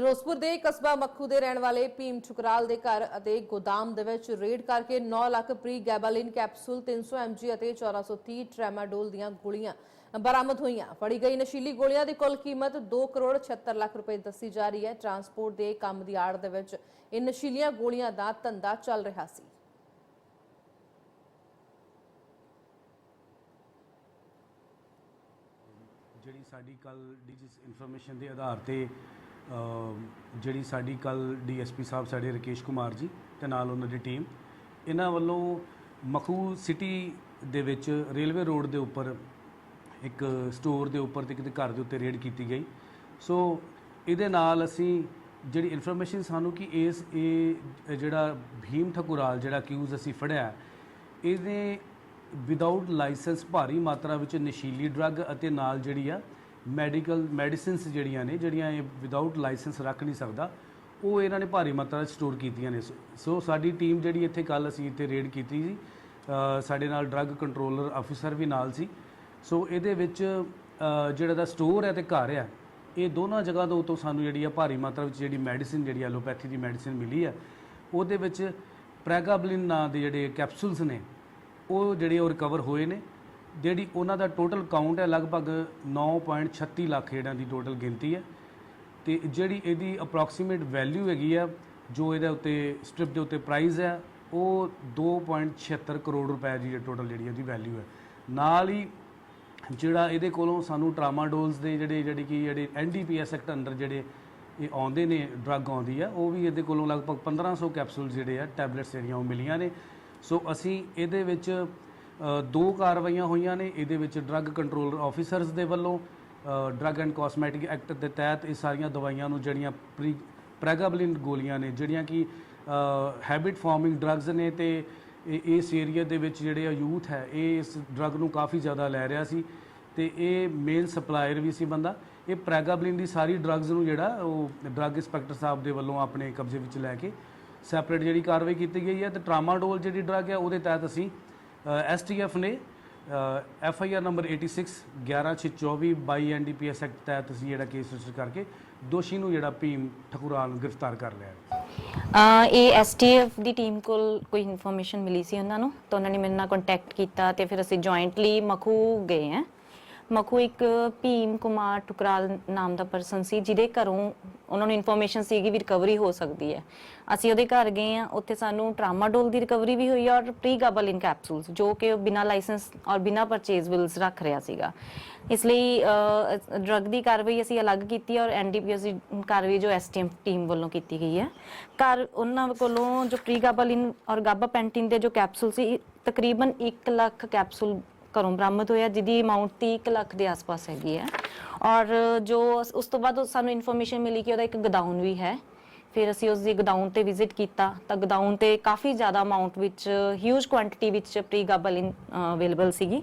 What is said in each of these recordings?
ਫਿਰੋਜ਼ਪੁਰ ਦੇ ਕਸਬਾ ਮੱਖੂ ਦੇ ਰਹਿਣ ਵਾਲੇ ਭੀਮ ਠੁਕਰਾਲ ਦੇ ਘਰ ਅਤੇ ਗੋਦਾਮ ਦੇ ਵਿੱਚ ਰੇਡ ਕਰਕੇ 9 lakh pregabalin capsule 300 mg ਅਤੇ 1430 ਟ੍ਰੈਮਾਡੋਲ ਦੀਆਂ ਗੋਲੀਆਂ ਬਰਾਮਦ ਹੋਈਆਂ। ਫੜੀ ਗਈ ਨਸ਼ੀਲੀ ਗੋਲੀਆਂ ਦੀ ਕੁੱਲ ਕੀਮਤ 2 ਕਰੋੜ 76 ਲੱਖ ਰੁਪਏ ਦੱਸੀ ਜਾ ਰਹੀ ਹੈ। ਟਰਾਂਸਪੋਰਟ ਦੇ ਕੰਮ ਦੀ ਆੜ ਦੇ ਵਿੱਚ ਇਹ ਨਸ਼ੀਲੀਆਂ ਗੋਲੀਆਂ ਦਾ ਧੰਦਾ ਚੱਲ ਰਿਹਾ ਸੀ। ਜਿਹੜੀ ਸਾਡੀ ਕੱਲ ਡਿਜੀਸ ਇਨਫੋਰਮੇਸ਼ਨ ਦੇ ਆਧਾਰ ਤੇ ਜਿਹੜੀ ਸਾਡੀ ਕੱਲ ਡੀਐਸਪੀ ਸਾਹਿਬ ਸਾਡੇ ਰਕੇਸ਼ ਕੁਮਾਰ ਜੀ ਤੇ ਨਾਲ ਉਹਨਾਂ ਦੀ ਟੀਮ, ਇਹਨਾਂ ਵੱਲੋਂ ਮਖੂ ਸਿਟੀ ਦੇ ਵਿੱਚ ਰੇਲਵੇ ਰੋਡ ਦੇ ਉੱਪਰ ਇੱਕ ਸਟੋਰ ਦੇ ਉੱਪਰ ਤੇ ਕਿਤੇ ਘਰ ਦੇ ਉੱਤੇ ਰੇਡ ਕੀਤੀ ਗਈ। ਸੋ ਇਹਦੇ ਨਾਲ ਅਸੀਂ ਜਿਹੜੀ ਇਨਫੋਰਮੇਸ਼ਨ ਸਾਨੂੰ ਕਿ ਇਸ, ਇਹ ਜਿਹੜਾ ਭੀਮ ਠਕੁਰਾਲ ਜਿਹੜਾ ਅਕਿਊਜ਼ ਅਸੀਂ ਫੜਿਆ, ਇਹਦੇ ਵਿਦਆਊਟ ਲਾਇਸੈਂਸ ਭਾਰੀ ਮਾਤਰਾ ਵਿੱਚ ਨਸ਼ੀਲੀ ਡਰੱਗ ਅਤੇ ਨਾਲ ਜਿਹੜੀ ਆ ਮੈਡੀਕਲ ਮੈਡੀਸਿਨਸ ਜਿਹੜੀਆਂ ਨੇ, ਜਿਹੜੀਆਂ ਇਹ ਵਿਦਆਊਟ ਲਾਇਸੈਂਸ ਰੱਖ ਨਹੀਂ ਸਕਦਾ, ਉਹ ਇਹਨਾਂ ਨੇ ਭਾਰੀ ਮਾਤਰਾ ਵਿੱਚ ਸਟੋਰ ਕੀਤੀਆਂ ਨੇ। ਸੋ ਸਾਡੀ ਟੀਮ ਜਿਹੜੀ ਇੱਥੇ ਕੱਲ ਅਸੀਂ ਇੱਥੇ ਰੇਡ ਕੀਤੀ ਸੀ ਸਾਡੇ ਨਾਲ ਡਰੱਗ ਕੰਟਰੋਲਰ ਅਫੀਸਰ ਵੀ ਨਾਲ ਸੀ। ਸੋ ਇਹਦੇ ਵਿੱਚ ਜਿਹੜਾ ਦਾ ਸਟੋਰ ਹੈ ਤੇ ਘਰ ਹੈ, ਇਹ ਦੋਨਾਂ ਜਗ੍ਹਾ ਤੋਂ ਤੋਂ ਸਾਨੂੰ ਜਿਹੜੀ ਆ ਭਾਰੀ ਮਾਤਰਾ ਵਿੱਚ ਜਿਹੜੀ ਮੈਡੀਸਿਨ ਜਿਹੜੀ ਐਲੋਪੈਥੀ ਦੀ ਮੈਡੀਸਿਨ ਮਿਲੀ ਹੈ ਉਹਦੇ ਵਿੱਚ ਪ੍ਰੈਗਾਬਲਿਨ ਨਾਂ ਦੇ ਜਿਹੜੇ ਕੈਪਸੂਲਸ ਨੇ, ਉਹ ਜਿਹੜੇ ਉਹ ਰਿਕਵਰ ਹੋਏ ਨੇ। ਜਿਹੜੀ ਉਹਨਾਂ ਦਾ ਟੋਟਲ ਕਾਊਂਟ ਹੈ ਲਗਭਗ 9.36 ਲੱਖ ਜਿਹੜਾ ਦੀ ਟੋਟਲ ਗਿਣਤੀ ਹੈ। ਤੇ ਜਿਹੜੀ ਇਹਦੀ ਅਪਰੋਕਸੀਮੇਟ ਵੈਲਿਊ ਹੈਗੀ ਆ, ਜੋ ਇਹਦੇ ਉੱਤੇ ਸਟ੍ਰਿਪ ਦੇ ਉੱਤੇ ਪ੍ਰਾਈਸ ਹੈ, ਉਹ 2.76 ਕਰੋੜ ਰੁਪਏ ਦੀ ਟੋਟਲ ਜਿਹੜੀ ਇਹਦੀ ਵੈਲਿਊ ਹੈ। ਨਾਲ ਹੀ ਜਿਹੜਾ ਇਹਦੇ ਕੋਲੋਂ ਸਾਨੂੰ ਟਰਾਮਾਡੋਲਸ ਦੇ ਜਿਹੜੇ, ਜਿਹੜੀ ਕਿ ਜਿਹੜੇ ਐਨਡੀਪੀਐਸ ਐਕਟ ਅੰਡਰ ਜਿਹੜੇ ਇਹ ਆਉਂਦੇ ਨੇ ਡਰੱਗ ਆਉਂਦੀ ਆ, ਉਹ ਵੀ ਇਹਦੇ ਕੋਲੋਂ ਲਗਭਗ 1500 ਕੈਪਸੂਲ ਜਿਹੜੇ ਆ ਟੈਬਲੇਟਸ ਜਿਹੜੀਆਂ ਉਹ ਮਿਲੀਆਂ ਨੇ। ਸੋ ਅਸੀਂ ਇਹਦੇ ਵਿੱਚ ਦੋ ਕਾਰਵਾਈਆਂ ਹੋਈਆਂ ਨੇ। ਇਹਦੇ ਵਿੱਚ ਡਰੱਗ ਕੰਟਰੋਲਰ ਆਫੀਸਰਸ ਦੇ ਵੱਲੋਂ ਡਰੱਗ ਐਂਡ ਕਾਸਮੈਟਿਕ ਐਕਟ ਦੇ ਤਹਿਤ ਇਹ ਸਾਰੀਆਂ ਦਵਾਈਆਂ ਨੂੰ ਜਿਹੜੀਆਂ ਪ੍ਰੀ ਪ੍ਰੈਗਾਬਲਿਨ ਗੋਲੀਆਂ ਨੇ, ਜਿਹੜੀਆਂ ਕਿ ਹੈਬਿਟ ਫਾਰਮਿੰਗ ਡਰੱਗਸ ਨੇ ਤੇ ਇਹ- ਇਸ ਏਰੀਆ ਦੇ ਵਿੱਚ ਜਿਹੜੇ ਆ ਯੂਥ ਹੈ, ਇਹ ਇਸ ਡਰੱਗ ਨੂੰ ਕਾਫੀ ਜ਼ਿਆਦਾ ਲੈ ਰਿਹਾ ਸੀ ਤੇ ਇਹ ਮੇਨ ਸਪਲਾਇਰ ਵੀ ਸੀ ਬੰਦਾ। ਇਹ ਪ੍ਰੈਗਾਬਲਿਨ ਦੀ ਸਾਰੀ ਡਰੱਗਸ ਨੂੰ ਜਿਹੜਾ, ਉਹ ਡਰੱਗ ਇੰਸਪੈਕਟਰ ਸਾਹਿਬ ਦੇ ਵੱਲੋਂ ਆਪਣੇ ਕਬਜ਼ੇ ਵਿੱਚ ਲੈ ਕੇ ਸੈਪਰੇਟ ਜਿਹੜੀ ਕਾਰਵਾਈ ਕੀਤੀ ਗਈ ਹੈ ਤੇ ਟਰਾਮਾਡੋਲ ਜਿਹੜੀ ਡਰੱਗ ਹੈ, ਉਹਦੇ ਤਹਿਤ ਅਸੀਂ ਐਸਟੀਐਫ ਨੇ F I R number 86 11624 22 NDPS act ਤਹਿਤ ਅਸੀਂ ਜਿਹੜਾ ਕੇਸ ਰਜਿਸਟਰ ਕਰਕੇ ਦੋਸ਼ੀ ਨੂੰ ਜਿਹੜਾ ਭੀਮ ਠਕੁਰਾਲ ਨੂੰ ਗ੍ਰਿਫਤਾਰ ਕਰ ਲਿਆ ਹੈ। ਅ, ਇਹ ਐਸਟੀਐਫ ਦੀ ਟੀਮ ਕੋਲ ਕੋਈ ਇਨਫੋਰਮੇਸ਼ਨ ਮਿਲੀ ਸੀ ਉਹਨਾਂ ਨੂੰ ਤਾਂ ਉਹਨਾਂ ਨੇ ਮੇਰੇ ਨਾਲ ਕੰਟੈਕਟ ਕੀਤਾ ਤੇ ਫਿਰ ਅਸੀਂ ਜੁਆਇੰਟਲੀ ਮਖੂ ਗਏ ਹਾਂ। ਮਖੂ ਇੱਕ ਭੀਮ ਕੁਮਾਰ ਟੁਕਰਾਲ ਨਾਮ ਦਾ ਪਰਸਨ ਸੀ, ਜਿਹਦੇ ਘਰੋਂ ਉਹਨਾਂ ਨੂੰ ਇਨਫੋਰਮੇਸ਼ਨ ਸੀਗੀ ਵੀ ਰਿਕਵਰੀ ਹੋ ਸਕਦੀ ਹੈ। ਅਸੀਂ ਉਹਦੇ ਘਰ ਗਏ ਆ ਉੱਥੇ ਸਾਨੂੰ ਟਰਾਮਾਡੋਲ ਦੀ ਰਿਕਵਰੀ ਵੀ ਹੋਈ ਔਰ ਪ੍ਰੀਗਾਬਲਿਨ ਕੈਪਸੂਲਸ ਜੋ ਕਿ ਉਹ ਬਿਨਾਂ ਲਾਇਸੈਂਸ ਔਰ ਬਿਨਾਂ ਪਰਚੇਜ਼ ਬਿਲਸ ਰੱਖ ਰਿਹਾ ਸੀਗਾ। ਇਸ ਲਈ ਡਰੱਗ ਦੀ ਕਾਰਵਾਈ ਅਸੀਂ ਅਲੱਗ ਕੀਤੀ ਹੈ ਔਰ ਐਨਡੀਪੀਐਸ ਦੀ ਕਾਰਵਾਈ ਜੋ ਐਸਟੀਐਮ ਟੀਮ ਵੱਲੋਂ ਕੀਤੀ ਗਈ ਹੈ। ਘਰ ਉਹਨਾਂ ਕੋਲੋਂ ਜੋ ਪ੍ਰੀ ਪ੍ਰੀਗਾਬਲਿਨ ਔਰ ਗਾਬਾ ਗਾਬਾਪੈਂਟਿਨ ਦੇ ਜੋ ਕੈਪਸੂਲ ਸੀ, ਤਕਰੀਬਨ 1 ਲੱਖ ਕੈਪਸੂਲ ਘਰੋਂ ਬਰਾਮਦ ਹੋਇਆ, ਜਿਹਦੀ ਅਮਾਉਂਟ 30 ਲੱਖ ਦੇ ਆਸ-ਪਾਸ ਹੈਗੀ ਹੈ। ਔਰ ਜੋ ਅਸ, ਉਸ ਤੋਂ ਬਾਅਦ ਸਾਨੂੰ ਇਨਫੋਰਮੇਸ਼ਨ ਮਿਲੀ ਕਿ ਉਹਦਾ ਇੱਕ ਗਦਾਊਨ ਵੀ ਹੈ। ਫਿਰ ਅਸੀਂ ਉਸ ਦੀ ਗਦਾਊਨ ਤੇ ਵਿਜ਼ਿਟ ਕੀਤਾ। ਤਾਂ ਗਦਾਊਨ ਤੇ ਕਾਫੀ ਜ਼ਿਆਦਾ ਅਮਾਉਂਟ ਵਿੱਚ ਹਿਊਜ ਕੁਆਂਟੀਟੀ ਵਿੱਚ ਪ੍ਰੀਗਾਬਲਿਨ ਅਵੇਲੇਬਲ ਸੀਗੀ।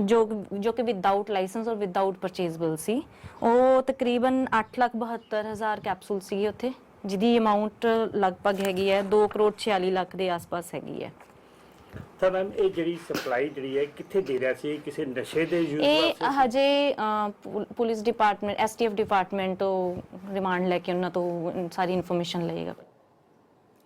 ਜੋ ਜੋ ਕਿ ਵਿਦਆਊਟ ਲਾਇਸੈਂਸ ਔਰ ਵਿਦਆਊਟ ਪਰਚੇਜ਼ਬਲ ਸੀ। ਉਹ ਤਕਰੀਬਨ 872000 ਕੈਪਸੂਲ ਸੀਗੇ ਉੱਥੇ, ਜਿਹਦੀ ਅਮਾਉਂਟ ਲਗਭਗ ਹੈਗੀ ਹੈ 2 ਕਰੋੜ 46 ਲੱਖ ਦੇ ਆਸ-ਪਾਸ ਹੈਗੀ ਹੈ। ਤਾਂ ਮੈਮ ਇਹ ਜਿਹੜੀ ਸਪਲਾਈ ਜਿਹੜੀ ਹੈ ਕਿੱਥੇ ਦੇ ਰਿਹਾ ਸੀ? ਕਿਸੇ ਨਸ਼ੇ ਦੇ ਯੂਜ਼ ਇਹ ਵਾਸਤੇ ਹਜੇ ਅ, ਪੁਲਿਸ ਡਿਪਾਰਟਮੈਂਟ ਐਸਟੀਐਫ ਡਿਪਾਰਟਮੈਂਟ ਤੋਂ ਰਿਮਾਂਡ ਲੈ ਕੇ ਉਹਨਾਂ ਤੋਂ ਸਾਰੀ ਇਨਫੋਰਮੇਸ਼ਨ ਲਏਗਾ।